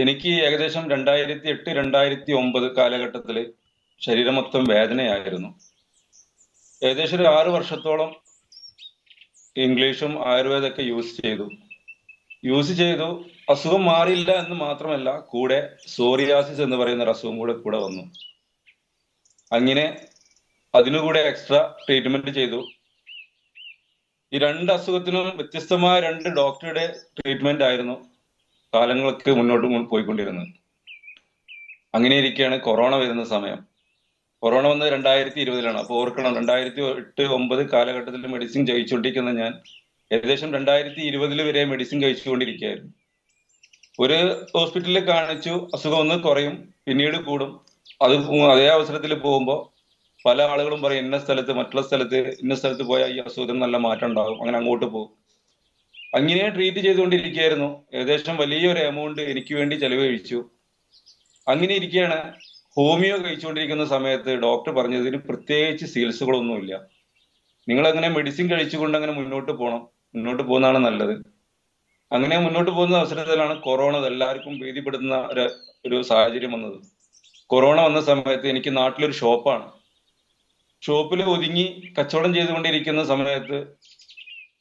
എനിക്ക് ഏകദേശം രണ്ടായിരത്തി എട്ട് രണ്ടായിരത്തി ഒമ്പത് കാലഘട്ടത്തിൽ ശരീരം മൊത്തം വേദനയായിരുന്നു. ഏകദേശം ഒരു ആറ് വർഷത്തോളം ഇംഗ്ലീഷും ആയുർവേദമൊക്കെ യൂസ് ചെയ്തു. യൂസ് ചെയ്തു. അസുഖം മാറിയില്ല എന്ന് മാത്രമല്ല കൂടെ സോറിയാസിസ് എന്ന് പറയുന്ന ഒരു അസുഖം കൂടെ കൂടെ വന്നു. അങ്ങനെ അതിനുകൂടെ എക്സ്ട്രാ ട്രീറ്റ്മെന്റ് ചെയ്തു. ഈ രണ്ട് അസുഖത്തിനും വ്യത്യസ്തമായ രണ്ട് ഡോക്ടറുടെ ട്രീറ്റ്മെന്റ് ആയിരുന്നു. കാലങ്ങൾക്ക് മുന്നോട്ട് പോയിക്കൊണ്ടിരുന്നത് അങ്ങനെ ഇരിക്കുകയാണ് കൊറോണ വരുന്ന സമയം. കൊറോണ വന്നത് രണ്ടായിരത്തി ഇരുപതിലാണ് അപ്പോൾ ഓർക്കണം രണ്ടായിരത്തി എട്ട് ഒമ്പത് കാലഘട്ടത്തിൽ മെഡിസിൻ കഴിച്ചുകൊണ്ടിരിക്കുന്ന ഞാൻ ഏകദേശം രണ്ടായിരത്തി ഇരുപതിൽ വരെ മെഡിസിൻ കഴിച്ചുകൊണ്ടിരിക്കുകയായിരുന്നു. ഒരു ഹോസ്പിറ്റലിൽ കാണിച്ചു അസുഖം ഒന്ന് കുറയും പിന്നീട് കൂടും. അത് അതേ അവസരത്തിൽ പോകുമ്പോൾ പല ആളുകളും പറയും ഇന്ന സ്ഥലത്ത് മറ്റുള്ള സ്ഥലത്ത് ഇന്ന സ്ഥലത്ത് പോയാൽ ഈ അസുഖത്തിന് നല്ല മാറ്റം ഉണ്ടാകും അങ്ങനെ അങ്ങോട്ട് പോകും. അങ്ങനെ ട്രീറ്റ് ചെയ്തുകൊണ്ടിരിക്കുകയായിരുന്നു. ഏകദേശം വലിയൊരു എമൗണ്ട് എനിക്ക് വേണ്ടി ചെലവഴിച്ചു അങ്ങനെ ഇരിക്കുകയാണ് ഹോമിയോ കഴിച്ചുകൊണ്ടിരിക്കുന്ന സമയത്ത് ഡോക്ടർ പറഞ്ഞത് ഇതിന് പ്രത്യേകിച്ച് ചികിത്സകളൊന്നുമില്ല നിങ്ങൾ അങ്ങനെ മെഡിസിൻ കഴിച്ചുകൊണ്ട് അങ്ങനെ മുന്നോട്ട് പോകണം മുന്നോട്ട് പോകുന്നതാണ് നല്ലത്. അങ്ങനെ മുന്നോട്ട് പോകുന്ന അവസരത്തിലാണ് കൊറോണ എല്ലാവർക്കും ഭീതിപ്പെടുത്തുന്ന ഒരു ഒരു സാഹചര്യം വന്നത്. കൊറോണ വന്ന സമയത്ത് എനിക്ക് നാട്ടിലൊരു ഷോപ്പാണ് ഷോപ്പിൽ ഒതുങ്ങി കച്ചവടം ചെയ്തുകൊണ്ടിരിക്കുന്ന സമയത്ത്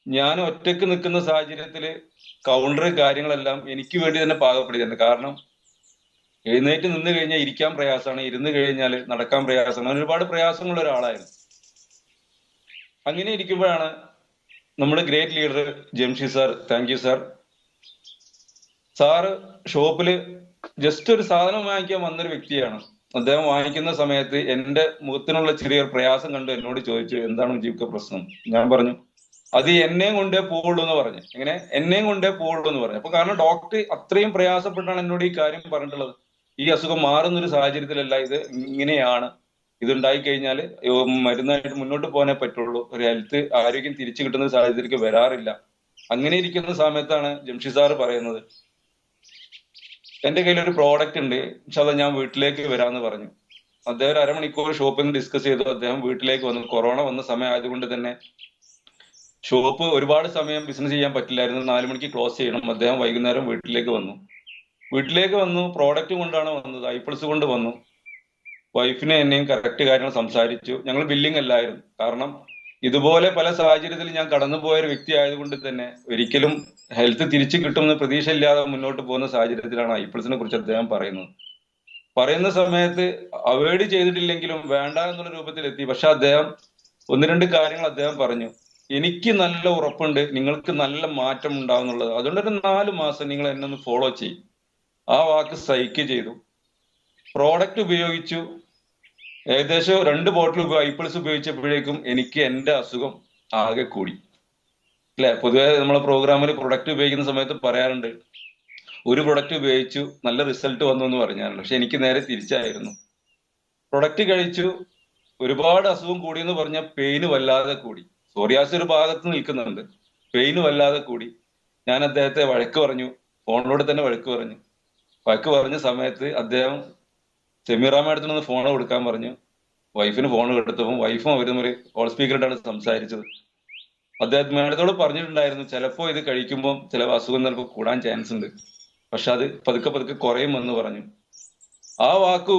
ഞാൻ ഒറ്റയ്ക്ക് നിൽക്കുന്ന സാഹചര്യത്തിൽ കൗണ്ടർ കാര്യങ്ങളെല്ലാം എനിക്ക് വേണ്ടി തന്നെ പാകപ്പെടുത്തിയിട്ടുണ്ട് കാരണം എഴുന്നേറ്റ് നിന്ന് കഴിഞ്ഞാൽ ഇരിക്കാൻ പ്രയാസമാണ്. ഇരുന്ന് കഴിഞ്ഞാൽ നടക്കാൻ പ്രയാസമാണ്. അങ്ങനെ ഒരുപാട് പ്രയാസമുള്ള ഒരാളായിരുന്നു. അങ്ങനെ ഇരിക്കുമ്പോഴാണ് നമ്മുടെ great leader Jamshi sir. Thank you sir sir ഷോപ്പിൽ ജസ്റ്റ് ഒരു സാധനം വാങ്ങിക്കാൻ വന്നൊരു വ്യക്തിയാണ്. അദ്ദേഹം വാങ്ങിക്കുന്ന സമയത്ത് എന്റെ മുഖത്തിനുള്ള ചെറിയൊരു പ്രയാസം കണ്ട് എന്നോട് ചോദിച്ചു എന്താണ് ജീവിക്ക പ്രശ്നം? ഞാൻ പറഞ്ഞു അത് എന്നെയും കൊണ്ടേ പോവുള്ളൂ എന്ന് പറഞ്ഞു. ഇങ്ങനെ എന്നെയും കൊണ്ടേ പോവുള്ളൂ എന്ന് പറഞ്ഞു. അപ്പൊ കാരണം ഡോക്ടർ അത്രയും പ്രയാസപ്പെട്ടാണ് എന്നോട് ഈ കാര്യം പറഞ്ഞിട്ടുള്ളത്. ഈ അസുഖം മാറുന്ന ഒരു സാഹചര്യത്തിലല്ല ഇത് ഇങ്ങനെയാണ്. ഇതുണ്ടായി കഴിഞ്ഞാൽ മരുന്നായിട്ട് മുന്നോട്ട് പോകാനേ പറ്റുള്ളൂ. ഒരു ഹെൽത്ത് ആരോഗ്യം തിരിച്ചു കിട്ടുന്ന സാഹചര്യത്തിലേക്ക് വരാറില്ല. അങ്ങനെ ഇരിക്കുന്ന സമയത്താണ് ജംഷി സാറ് പറയുന്നത്. എന്റെ കയ്യിൽ ഒരു പ്രോഡക്റ്റ് ഉണ്ട്. പക്ഷെ ഞാൻ വീട്ടിലേക്ക് വരാമെന്ന് പറഞ്ഞു. അദ്ദേഹം ഒരു അരമണിക്കൂർ ഷോപ്പിംഗ് ഡിസ്കസ് ചെയ്തു. അദ്ദേഹം വീട്ടിലേക്ക് വന്നു. കൊറോണ വന്ന സമയം ആയതുകൊണ്ട് തന്നെ ഷോപ്പ് ഒരുപാട് സമയം ബിസിനസ് ചെയ്യാൻ പറ്റില്ലായിരുന്നു. നാല് മണിക്ക് ക്ലോസ് ചെയ്യണം. അദ്ദേഹം വൈകുന്നേരം വീട്ടിലേക്ക് വന്നു. വീട്ടിലേക്ക് വന്നു. പ്രോഡക്റ്റ് കൊണ്ടാണ് വന്നത്. ഐപ്പിൾസ് കൊണ്ട് വന്നു. വൈഫിനെ എന്നെയും കറക്റ്റ് കാര്യങ്ങൾ സംസാരിച്ചു. ഞങ്ങൾ ബില്ലിംഗ് അല്ലായിരുന്നു. കാരണം ഇതുപോലെ പല സാഹചര്യത്തിൽ ഞാൻ കടന്നുപോയ ഒരു വ്യക്തി ആയതുകൊണ്ട് തന്നെ ഒരിക്കലും ഹെൽത്ത് തിരിച്ചു കിട്ടുമെന്ന് പ്രതീക്ഷയില്ലാതെ മുന്നോട്ട് പോകുന്ന സാഹചര്യത്തിലാണ് ഐപ്പിൾസിനെ കുറിച്ച് അദ്ദേഹം പറയുന്നത്. പറയുന്ന സമയത്ത് അവോയ്ഡ് ചെയ്തിട്ടില്ലെങ്കിലും വേണ്ട എന്നുള്ള രൂപത്തിൽ എത്തി പക്ഷെ അദ്ദേഹം ഒന്ന് രണ്ട് കാര്യങ്ങൾ അദ്ദേഹം പറഞ്ഞു. എനിക്ക് നല്ല ഉറപ്പുണ്ട് നിങ്ങൾക്ക് നല്ല മാറ്റം ഉണ്ടാവും എന്നുള്ളത് അതുകൊണ്ട് ഒരു നാല് മാസം നിങ്ങൾ എന്നെ ഒന്ന് ഫോളോ ചെയ്യും. ആ വാക്ക് സൈക്ക് ചെയ്തു. പ്രോഡക്റ്റ് ഉപയോഗിച്ചു. ഏകദേശം രണ്ട് ബോട്ടിൽ ഐപ്പിൾസ് ഉപയോഗിച്ചപ്പോഴേക്കും എനിക്ക് എന്റെ അസുഖം ആകെ കൂടി. അല്ലെ? പൊതുവെ നമ്മളെ പ്രോഗ്രാമിൽ പ്രൊഡക്റ്റ് ഉപയോഗിക്കുന്ന സമയത്ത് പറയാറുണ്ട് ഒരു പ്രൊഡക്റ്റ് ഉപയോഗിച്ചു നല്ല റിസൾട്ട് വന്നു എന്ന് പറഞ്ഞാറുണ്ട്. പക്ഷെ എനിക്ക് നേരെ തിരിച്ചായിരുന്നു. പ്രൊഡക്റ്റ് കഴിച്ചു. ഒരുപാട് അസുഖം കൂടിയെന്ന് പറഞ്ഞാൽ പെയിന് വല്ലാതെ കൂടി. സോറിയാസ് ഒരു ഭാഗത്ത് നിൽക്കുന്നുണ്ട്. പെയിന് വല്ലാതെ കൂടി. ഞാൻ അദ്ദേഹത്തെ വഴക്ക് പറഞ്ഞു. ഫോണിലൂടെ തന്നെ വഴക്ക് പറഞ്ഞു. വഴക്ക് പറഞ്ഞ സമയത്ത് അദ്ദേഹം സെമീറ അടുത്ത് നിന്ന് ഫോൺ കൊടുക്കാൻ പറഞ്ഞു. വൈഫിന് ഫോൺ കൊടുത്തപ്പോൾ വൈഫും അവരും ഒരു കോൾ സ്പീക്കറിട്ടാണ് സംസാരിച്ചത്. അദ്ദേഹം മേഡത്തോട് പറഞ്ഞിട്ടുണ്ടായിരുന്നു ചിലപ്പോൾ ഇത് കഴിക്കുമ്പോൾ ചില അസുഖം ചിലപ്പോൾ കൂടാൻ ചാൻസ് ഉണ്ട്. പക്ഷെ അത് പതുക്കെ പതുക്കെ കുറയും എന്ന് പറഞ്ഞു. ആ വാക്ക്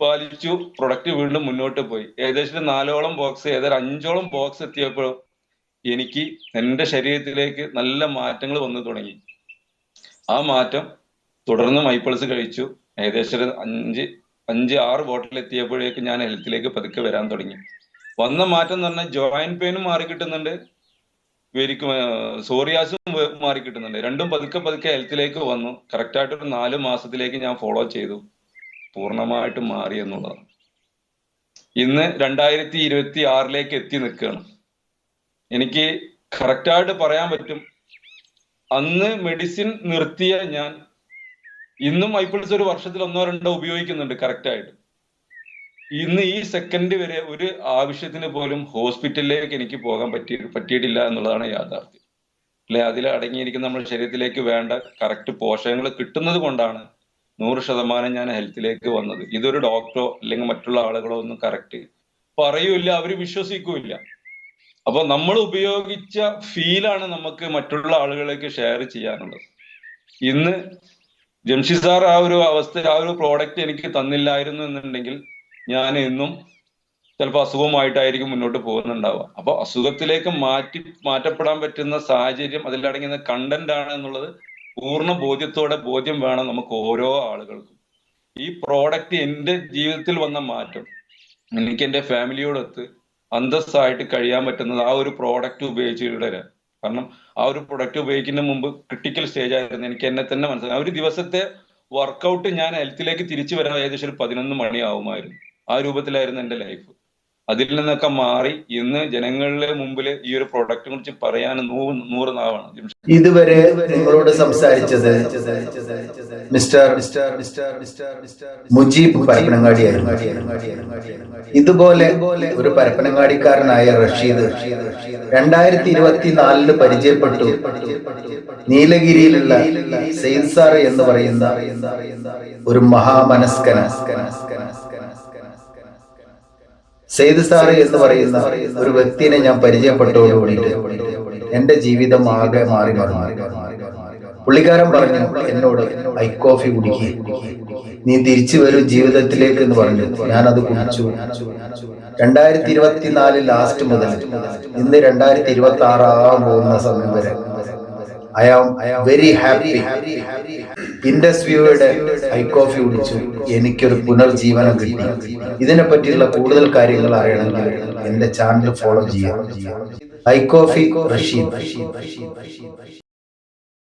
പാലിച്ചു പ്രൊഡക്റ്റ് വീണ്ടും മുന്നോട്ട് പോയി. ഏകദേശം നാലോളം ബോക്സ് ഏതായാലും അഞ്ചോളം ബോക്സ് എത്തിയപ്പോൾ എനിക്ക് എന്റെ ശരീരത്തിലേക്ക് നല്ല മാറ്റങ്ങൾ വന്നു തുടങ്ങി. ആ മാറ്റം തുടർന്ന് മൈപ്പിൾസ് കഴിച്ചു. ഏകദേശം അഞ്ച് അഞ്ച് ആറ് ബോട്ടിൽ എത്തിയപ്പോഴേക്ക് ഞാൻ ഹെൽത്തിലേക്ക് പതുക്കെ വരാൻ തുടങ്ങി. വന്ന മാറ്റം എന്ന് പറഞ്ഞാൽ ജോയിന്റ് പെയിനും മാറി കിട്ടുന്നുണ്ട്. വെരിക്കും സോറിയാസും മാറി കിട്ടുന്നുണ്ട്. രണ്ടും പതുക്കെ പതുക്കെ ഹെൽത്തിലേക്ക് വന്നു. കറക്റ്റ് ആയിട്ട് ഒരു നാല് മാസത്തിലേക്ക് ഞാൻ ഫോളോ ചെയ്തു. പൂർണമായിട്ടും മാറി എന്നുള്ളതാണ്. ഇന്ന് രണ്ടായിരത്തി ഇരുപത്തി ആറിലേക്ക് എത്തി നിൽക്കുകയാണ്. എനിക്ക് കറക്റ്റായിട്ട് പറയാൻ പറ്റും. അന്ന് മെഡിസിൻ നിർത്തിയ ഞാൻ ഇന്നും ഐപ്പിൾസ് ഒരു വർഷത്തിൽ ഒന്നോ രണ്ടോ ഉപയോഗിക്കുന്നുണ്ട് കറക്റ്റായിട്ട് ഇന്ന് ഈ സെക്കൻഡ് വരെ ഒരു ആവശ്യത്തിന് പോലും ഹോസ്പിറ്റലിലേക്ക് എനിക്ക് പോകാൻ പറ്റി പറ്റിയിട്ടില്ല എന്നുള്ളതാണ് യാഥാർത്ഥ്യം. അല്ലെ? അതിൽ അടങ്ങിയിരിക്കുന്ന നമ്മുടെ ശരീരത്തിലേക്ക് വേണ്ട കറക്റ്റ് പോഷകങ്ങൾ കിട്ടുന്നത് കൊണ്ടാണ് നൂറ് ശതമാനം ഞാൻ ഹെൽത്തിലേക്ക് വന്നത്. ഇതൊരു ഡോക്ടറോ അല്ലെങ്കിൽ മറ്റുള്ള ആളുകളോ ഒന്നും കറക്റ്റ് പറയൂല അവർ വിശ്വസിക്കൂല അപ്പൊ നമ്മൾ ഉപയോഗിച്ച ഫീലാണ് നമുക്ക് മറ്റുള്ള ആളുകളിലേക്ക് ഷെയർ ചെയ്യാനുള്ളത്. ഇന്ന് ജംഷി സാർ ആ ഒരു അവസ്ഥ ആ ഒരു പ്രോഡക്റ്റ് എനിക്ക് തന്നില്ലായിരുന്നു എന്നുണ്ടെങ്കിൽ ഞാൻ എന്നും ചിലപ്പോൾ അസുഖമായിട്ടായിരിക്കും മുന്നോട്ട് പോകുന്നുണ്ടാവുക. അപ്പൊ അസുഖത്തിലേക്ക് മാറ്റി മാറ്റപ്പെടാൻ പറ്റുന്ന സാഹചര്യം അതിലടങ്ങുന്ന കണ്ടന്റ് ആണ് എന്നുള്ളത് പൂർണ ബോധ്യത്തോടെ ബോധ്യം വേണം നമുക്ക് ഓരോ ആളുകൾക്കും. ഈ പ്രോഡക്റ്റ് എന്റെ ജീവിതത്തിൽ വന്ന മാറ്റം എനിക്ക് എന്റെ ഫാമിലിയോടൊത്ത് അന്തസ്സായിട്ട് കഴിയാൻ പറ്റുന്നത് ആ ഒരു പ്രോഡക്റ്റ് ഉപയോഗിച്ച് ഉപയോഗിച്ചിട്ട് കാരണം ആ ഒരു പ്രൊഡക്റ്റ് ഉപയോഗിക്കുന്ന മുമ്പ് ക്രിട്ടിക്കൽ സ്റ്റേജ് ആയിരുന്നു. എനിക്ക് എന്നെ തന്നെ മനസ്സിലായി. ഒരു ദിവസത്തെ വർക്കൗട്ട് ഞാൻ ഹെൽത്തിലേക്ക് തിരിച്ചു വരാൻ ഏകദേശം ഒരു പതിനൊന്ന് മണിയാവുമായിരുന്നു. ആ രൂപത്തിലായിരുന്നു എന്റെ ലൈഫ് അതിൽ നിന്നൊക്കെ മാറി ഇന്ന് ജനങ്ങളുടെ മുമ്പിൽ ഈ ഒരു പ്രൊഡക്റ്റിനെ കുറിച്ച് പറയാൻ നൂറ് നൂറ് നാവാണ്. ഇതുവരെ നിങ്ങളോട് സംസാരിച്ചത് മിസ്റ്റർ മുജീബ് പരപ്പനങ്ങാടിയായിരുന്നു. ഇതുപോലെ ഒരു പരപ്പനങ്ങാടിക്കാരനായ റഷീദ് രണ്ടായിരത്തി ഇരുപത്തിനാലിൽ പരിചയപ്പെട്ടു. നീലഗിരിയിലുള്ള സെയ്ദ് സാർ എന്ന് പറയുന്ന ഒരു മഹാമനസ്കന സെയ്ദ് സാറ് എന്ന് പറയുന്ന ഒരു വ്യക്തിനെ ഞാൻ പരിചയപ്പെട്ടതോടുകൂടിയിട്ട് എന്റെ ജീവിതം ആകെ മാറി മാറി പുള്ളിക്കാരൻ പറഞ്ഞു എന്നോട് ഐ കോഫി കുടിക്കുക നീ തിരിച്ചു വരും ജീവിതത്തിലേക്ക് എന്ന് പറഞ്ഞു. ഞാൻ അത് കുടിച്ചു. രണ്ടായിരത്തി ഇരുപത്തിനാല് ലാസ്റ്റ് മുതൽ ഇന്ന് രണ്ടായിരത്തി ഇരുപത്തി ആറാകാൻ പോകുന്ന സമയം വരെ I am very happy Indus വ്യൂയുടെ I coffee കുടിച്ചു എനിക്കൊരു പുനർജീവനം കിട്ടി. ഇതിനെ പറ്റിയുള്ള കൂടുതൽ കാര്യങ്ങൾ അറിയണമെങ്കിൽ എന്റെ ചാനൽ ഫോളോ ചെയ്യാം. I coffee Rasheed.